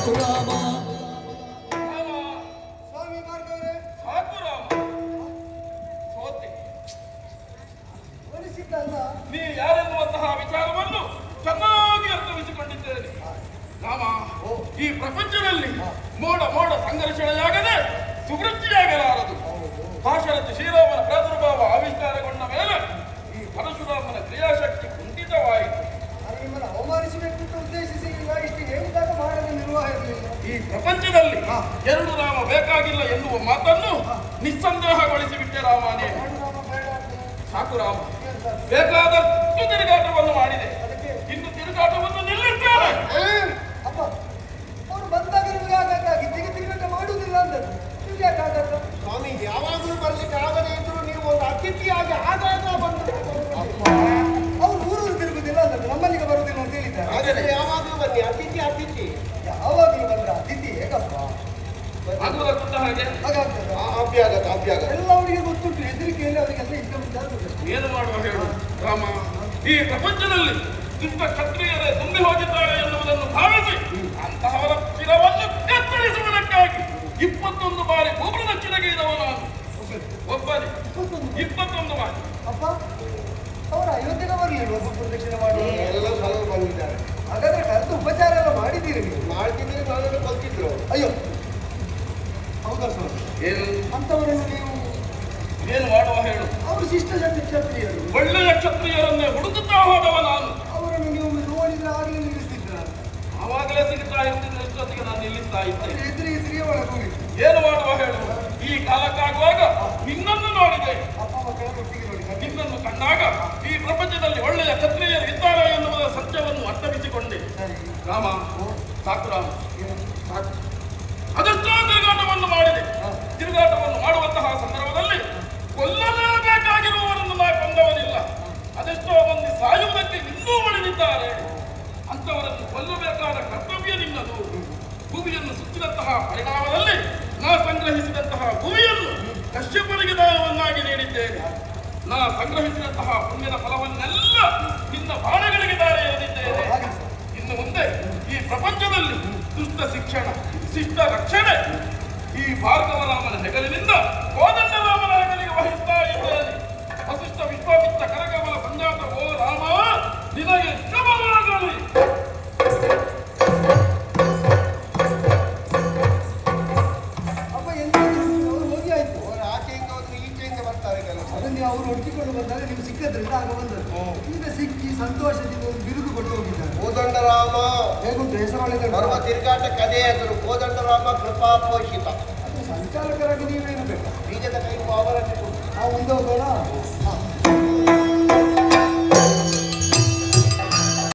ಸಾಕು ರಾಮ ರಾಮ ಸ್ವಾಮಿ ಭಾರ್ಗವರೇ ಸಾಕು ರಾಮ ಸೋತೆ ನೀ ಯಾರೆನ್ನುವಂತಹ ವಿಚಾರವನ್ನು ಚೆನ್ನಾಗಿ ಅರ್ಥವಿಸಿಕೊಂಡಿದ್ದೇನೆ ರಾಮ ಈ ಪ್ರಪಂಚದಲ್ಲಿ ಮೋಡ ಮೋಡ ಸಂಘರ್ಷಣೆಯಾಗದೆ ಎರಡು ರಾಮ ಬೇಕಾಗಿಲ್ಲ ಎನ್ನುವ ಮಾತನ್ನು ನಿಸ್ಸಂದೇಹಗೊಳಿಸಿ ಬಿಟ್ಟೆ ರಾಮ ನೀನು ಮಾಡು ರಾಮ ಬೇಡ ಅಂತ. ಸಾಕು ರಾಮ. ಬೇಕಾದಷ್ಟು ತಿರುಗಾಟವನ್ನು ಮಾಡಿದೆ. ಇನ್ನು ತಿರುಗಾಟವನ್ನು ನಿಲ್ಲಿಸ್ತೇನೆ ಆಗುವುದ ಗುಡ್ಡ ಹಾಗೆ? ಹಾಗಾಗ್ತದ. ಅಭ್ಯಾಗತ ಅಭ್ಯಾಗತ ಎಲ್ಲ ಅವರಿಗೆ ಗೊತ್ತುಂಟು ಹೆದರಿಕೆಯಲ್ಲಿ ಅವರಿಗೆಲ್ಲ ಇನ್ಕಮ್ ಜಾಸ್ತಿ ಏನು ಮಾಡುವ ಹೇಳು ರಾಮ? ಈ ಪ್ರಪಂಚದಲ್ಲಿ ದುಷ್ಟ ಕ್ಷತ್ರಿಯರೇ ತುಂಬಿ ಹೋಗಿದ್ದಾರೆ ಎನ್ನುವುದನ್ನು ಭಾವಿಸಿ ಅಂತಹವರ ಶಿರವನ್ನು ಕತ್ತರಿಸುವುದಕ್ಕಾಗಿ ಇಪ್ಪತ್ತೊಂದು ಬಾರಿ ಭೂಪ್ರದಕ್ಷಿಣೆಗೈದವ ನಾನು. ಒಬ್ಬನೇ. ಇಪ್ಪತ್ತೊಂದು. ಬಾರಿ. ಅಪ್ಪ ಅವರು ಅಯೋಧ್ಯೆಗೆ ಬರಲಿಲ್ಲ ಒಬ್ಬ ಪ್ರದಕ್ಷಿಣೆ ಮಾಡುವ ಎಲ್ಲ ಸಲಹೆ ಬಂದಿದ್ದಾರೆ. ಹಾಗಾದ್ರೆ ಕರೆದು ಉಪಚಾರ ಎಲ್ಲ ಮಾಡಿದ್ದೀರಿ ನೀವು? ಮಾಡ್ತಿದ್ದೀರಿ ನಾನು ಗೊತ್ತಿದ್ರು ಅಯ್ಯೋ ಹೌದಾ ಸರ್? ಏನು? ಅಂಥವರನ್ನು ನೀವು ಏನು ಮಾಡುವ ಹೇಳು. ಅವರು ಶಿಷ್ಟ ಜಾತಿ ಕ್ಷತ್ರಿಯರು ಒಳ್ಳೆಯ ಕ್ಷತ್ರಿಯರನ್ನೇ ಹುಡುಕುತ್ತಾ ಹೋದವ ನಾನು. ಅವರನ್ನು ನೀವು ನೋಡಿದ ಆಗಲೇ ನಿಲ್ಲಿಸ್ತಿದ್ರ ಆವಾಗಲೇ ಸಿಗುತ್ತಾ ಇರ್ತಿದ್ರೆ ಎಷ್ಟೊತ್ತಿಗೆ ನಾನು ನಿಲ್ಲಿಸ್ತಾ ಇದ್ದೆ ಎದುರಿ ಎದುರಿಗೆ ಒಳಗೆ ಏನು ಮಾಡುವ ಹೇಳು. ಈ ಕಾಲಕ್ಕಾಗುವಾಗ ನಿನ್ನನ್ನು ನೋಡಿದೆ. ಅಪ್ಪ ಮಕ್ಕಳ ಒಟ್ಟಿಗೆ ನಿನ್ನನ್ನು ಕಂಡಾಗ ಈ ಪ್ರಪಂಚದಲ್ಲಿ ಒಳ್ಳೆಯ ಕ್ಷತ್ರಿಯರು ಇದ್ದಾರೆ ಎನ್ನುವುದರ ಸತ್ಯವನ್ನು ಅರ್ಥವಿಸಿಕೊಂಡೆ ರಾಮ ಸಾಕು ರಾಮ? ಸಾಕು. ಅದೆಷ್ಟೋ ತಿರುಗಾಟವನ್ನು ಉಳಿದಿದ್ದಾರೆ ಅಂತವರನ್ನು ಕೊಲ್ಲಬೇಕಾದ ಕರ್ತವ್ಯ ನಿನ್ನದು ಭೂಮಿಯನ್ನು ಸುತ್ತಿದಂತಹ ಪರಿಣಾಮದಲ್ಲಿ ನಾ ಸಂಗ್ರಹಿಸಿದಂತಹ ಭೂಮಿಯನ್ನು ಕಶ್ಯಪನಿಗೆ ದಾನವನ್ನಾಗಿ ನೀಡಿದ್ದೇನೆ. ನಾ ಸಂಗ್ರಹಿಸಿದಂತಹ ಪುಣ್ಯದ ಫಲವನ್ನೆಲ್ಲ ನಿನ್ನ ಬಾಣಗಳಿಗೆ ದಾರಿ ಎರೆದಿದ್ದೇನೆ ಇನ್ನು ಮುಂದೆ ಈ ಪ್ರಪಂಚದಲ್ಲಿ ದುಷ್ಟ ಶಿಕ್ಷಣ, ಶಿಷ್ಟ ರಕ್ಷಣೆ ಈ ಭಾರ್ಗವರಾಮನ ಹೆಗಲಿನಿಂದ ಕೋದಂಡರಾಮನ ಹೆಗಲಿಗೆ ವಹಿಸ್ತಾ ಇದ್ದೇನೆ ಅದನ್ನು ಅವರು ಹುಡುಕಿಕೊಂಡು ಬಂದಾಗ ನಿಮ್ಗೆ ಸಿಕ್ಕದ್ರಿಂದ ಆಗ ಬಂದದ್ದು. ಈಗ ಸಿಕ್ಕಿ ಸಂತೋಷದಿಂದ ಒಂದು ಬಿರುದು ಕೊಟ್ಟು ಹೋಗಿದ್ದಾರೆ. ಕೋದಂಡರಾಮ ಹೇಗುಂಟು ಹೆಸರು? ಬರುವ ತಿರುಗಾಟಕ್ಕೆ ಅದೇ ಹೆಸರು ಕೋದಂಡರಾಮ ಕೃಪಾಪೋಷಿತ. ಅದು ಸಂಚಾಲಕರಾಗಿ ನೀವೇನು ಬೇಕು? ಬೀಜದ ಕೈ ಕೊಡು. ನಾವು ಮುಂದೆ ಹೋಗೋಣ.